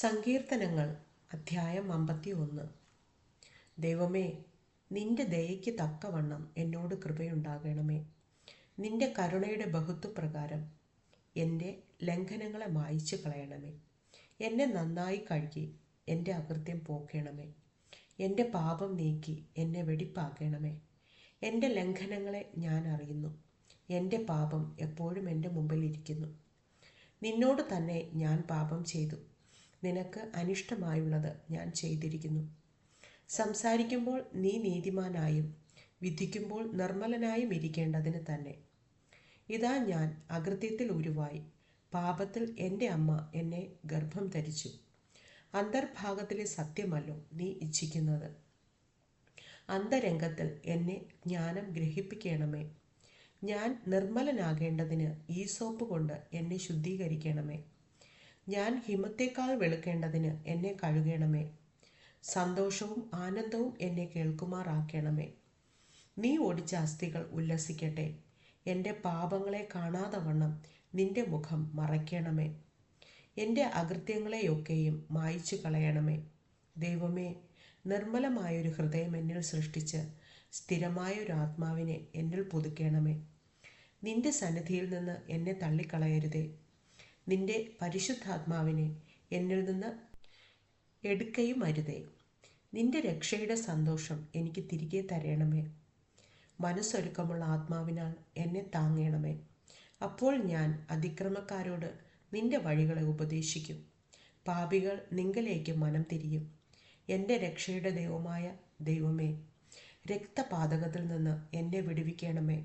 സങ്കീർത്തനങ്ങൾ അധ്യായം അമ്പത്തി ഒന്ന് ദൈവമേ നിന്റെ ദയയ്ക്ക് തക്കവണ്ണം എന്നോട് കൃപയുണ്ടാകണമേ. നിന്റെ കരുണയുടെ ബഹുത്വപ്രകാരം എന്റെ ലംഘനങ്ങളെ മായിച്ചു കളയണമേ എന്നെ നന്നായി കഴുകി എന്റെ അകൃത്യം പോക്കണമേ. എന്റെ പാപം നീക്കി എന്നെ വെടിപ്പാക്കണമേ. എന്റെ ലംഘനങ്ങളെ ഞാൻ അറിയുന്നു. എന്റെ പാപം എപ്പോഴും എന്റെ മുമ്പിൽ ഇരിക്കുന്നു. നിന്നോട് തന്നെ ഞാൻ പാപം ചെയ്തു. നിനക്ക് അനിഷ്ടമായുള്ളത് ഞാൻ ചെയ്തിരിക്കുന്നു. സംസാരിക്കുമ്പോൾ നീ നീതിമാനായും വിധിക്കുമ്പോൾ നിർമ്മലനായും ഇരിക്കേണ്ടതിന് തന്നെ. ഇതാ ഞാൻ അകൃത്യത്തിൽ ഉരുവായി. പാപത്തിൽ എന്റെ അമ്മ എന്നെ ഗർഭം ധരിച്ചു. അന്തർഭാഗത്തിലെ സത്യമല്ലോ നീ ഇച്ഛിക്കുന്നത്. അന്തരംഗത്തിൽ എന്നെ ജ്ഞാനം ഗ്രഹിപ്പിക്കണമേ. ഞാൻ നിർമ്മലനാകേണ്ടതിന് ഈ സോപ്പ് കൊണ്ട് എന്നെ ശുദ്ധീകരിക്കണമേ. ഞാൻ ഹിമത്തേക്കാൾ വെളുക്കേണ്ടതിന് എന്നെ കഴുകണമേ. സന്തോഷവും ആനന്ദവും എന്നെ കേൾക്കുമാറാക്കണമേ. നീ ഓടിച്ച അസ്ഥികൾ ഉല്ലസിക്കട്ടെ. എന്റെ പാപങ്ങളെ കാണാതെ വണ്ണം നിന്റെ മുഖം മറയ്ക്കണമേ. എന്റെ അകൃത്യങ്ങളെയൊക്കെയും മായിച്ചു കളയണമേ. ദൈവമേ നിർമ്മലമായൊരു ഹൃദയം എന്നിൽ സൃഷ്ടിച്ച് സ്ഥിരമായൊരു ആത്മാവിനെ എന്നിൽ പുതുക്കണമേ. നിന്റെ സന്നിധിയിൽ നിന്ന് എന്നെ തള്ളിക്കളയരുതേ. നിന്റെ പരിശുദ്ധാത്മാവിനെ എന്നിൽ നിന്ന് എടുക്കയും അരുതേ. നിന്റെ രക്ഷയുടെ സന്തോഷം എനിക്ക് തിരികെ തരണമേ. മനസ്സൊരുക്കമുള്ള ആത്മാവിനാൽ എന്നെ താങ്ങണമേ. അപ്പോൾ ഞാൻ അതിക്രമക്കാരോട് നിന്റെ വഴികളെ ഉപദേശിക്കും. പാപികൾ നിങ്കലേക്ക് മനം തിരിയും. എന്റെ രക്ഷയുടെ ദൈവമായ ദൈവമേ രക്തപാതകത്തിൽ നിന്ന് എന്നെ വിടുവിക്കണമേ.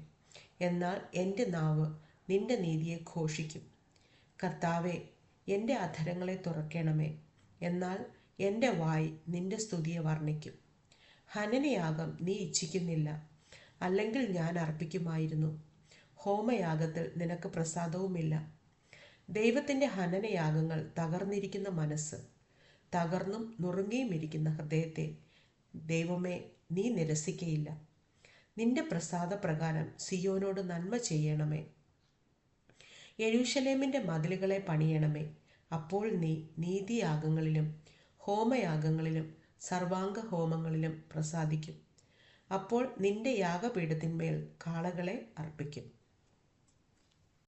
എന്നാൽ എന്റെ നാവ് നിന്റെ നീതിയെ ഘോഷിക്കും. കർത്താവെ എന്റെ അധരങ്ങളെ തുറക്കണമേ. എന്നാൽ എന്റെ വായ് നിന്റെ സ്തുതിയെ വർണിക്കും. ഹനനയാഗം നീ ഇച്ഛിക്കുന്നില്ല അല്ലെങ്കിൽ ഞാൻ അർപ്പിക്കുമായിരുന്നു. ഹോമയാഗത്തിൽ നിനക്ക് പ്രസാദവുമില്ല. ദൈവത്തിന്റെ ഹനനയാഗങ്ങൾ തകർന്നിരിക്കുന്ന മനസ്സ് തകർന്നും നുറുങ്ങിയും ഇരിക്കുന്ന ഹൃദയത്തെ ദൈവമേ നീ നിരസിക്കയില്ല. നിന്റെ പ്രസാദപ്രകാരം സിയോനോട് നന്മ ചെയ്യണമേ. യെരൂശലേമിന്റെ മതിലുകളെ പണിയണമേ. അപ്പോൾ നീ നീതിയാഗങ്ങളിലും ഹോമയാഗങ്ങളിലും സർവാംഗ ഹോമങ്ങളിലും പ്രസാദിക്കും. അപ്പോൾ നിന്റെ യാഗപീഠത്തിന്മേൽ കാളകളെ അർപ്പിക്കും.